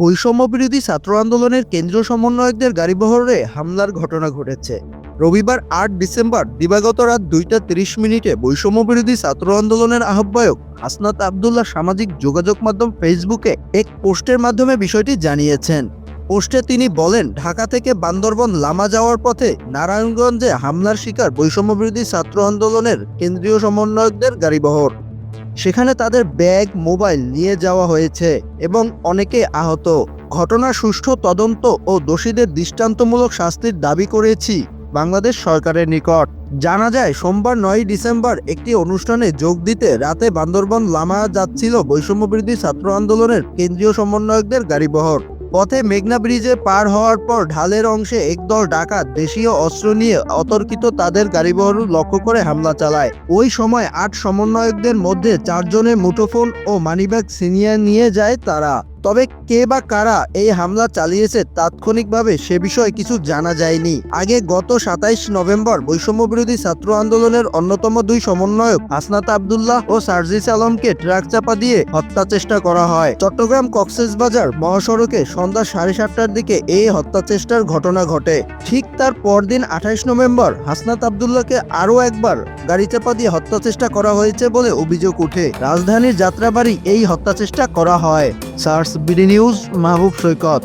বৈষম্য বিরোধী ছাত্র আন্দোলনের কেন্দ্রীয় সমন্বয়কদের গাড়িবহরে হামলার ঘটনা ঘটেছে। রবিবার আট ডিসেম্বর দিবাগত রাত দুইটা তিরিশ মিনিটে বৈষম্য বিরোধী ছাত্র আন্দোলনের আহ্বায়ক হাসনাত আবদুল্লাহ সামাজিক যোগাযোগ মাধ্যম ফেসবুকে এক পোস্টের মাধ্যমে বিষয়টি জানিয়েছেন। পোস্টে তিনি বলেন, ঢাকা থেকে বান্দরবন লামা যাওয়ার পথে নারায়ণগঞ্জে হামলার শিকার বৈষম্য বিরোধী ছাত্র আন্দোলনের কেন্দ্রীয় সমন্বয়কদের গাড়িবহর। সেখানে তাদের ব্যাগ, মোবাইল নিয়ে যাওয়া হয়েছে এবং অনেকে আহত। ঘটনার সুষ্ঠু তদন্ত ও দোষীদের দৃষ্টান্তমূলক শাস্তির দাবি করেছি বাংলাদেশ সরকারের নিকট। জানা যায়, সোমবার নয় ডিসেম্বর একটি অনুষ্ঠানে যোগ দিতে রাতে বান্দরবন লামা যাচ্ছিল বৈষম্যবৃদ্ধি ছাত্র আন্দোলনের কেন্দ্রীয় সমন্বয়কদের গাড়িবহর। পথে মেঘনা ব্রিজে পার হওয়ার পর ঢালের অংশে একদল ডাকাত দেশীয় অস্ত্র নিয়ে অতর্কিত তাদের গাড়িবহর লক্ষ্য করে হামলা চালায়। ওই সময় আট সমন্বয়কদের মধ্যে চারজনের মুঠোফোন ও মানিব্যাগ ছিনিয়ে নিয়ে যায় তারা। তবে কে বা কারা এই হামলা চালিয়েছে তাৎক্ষণিকভাবে সে বিষয়ে কিছু জানা যায়নি। আগে গত সাতাইশ নভেম্বর বৈষম্য বিরোধী ছাত্র আন্দোলনের অন্যতম দুই সমন্বয়ক হাসনাত আবদুল্লাহ ও সার্জিস আলমকে ট্রাক চাপা দিয়ে হত্যা চেষ্টা করা হয়। চট্টগ্রাম কক্সবাজার মহাসড়কে সন্ধ্যা সাড়ে সাতটার দিকে এই হত্যা চেষ্টার ঘটনা ঘটে। ঠিক তার পরদিন আঠাইশ নভেম্বর হাসনাত আবদুল্লাহকে আরও একবার গাড়ি চাপা দিয়ে হত্যা চেষ্টা করা হয়েছে বলে অভিযোগ উঠে রাজধানীর যাত্রাবাড়ি এই হত্যা চেষ্টা করা হয়। সার্স বিডি নিউজ মাহবুব সৈকত।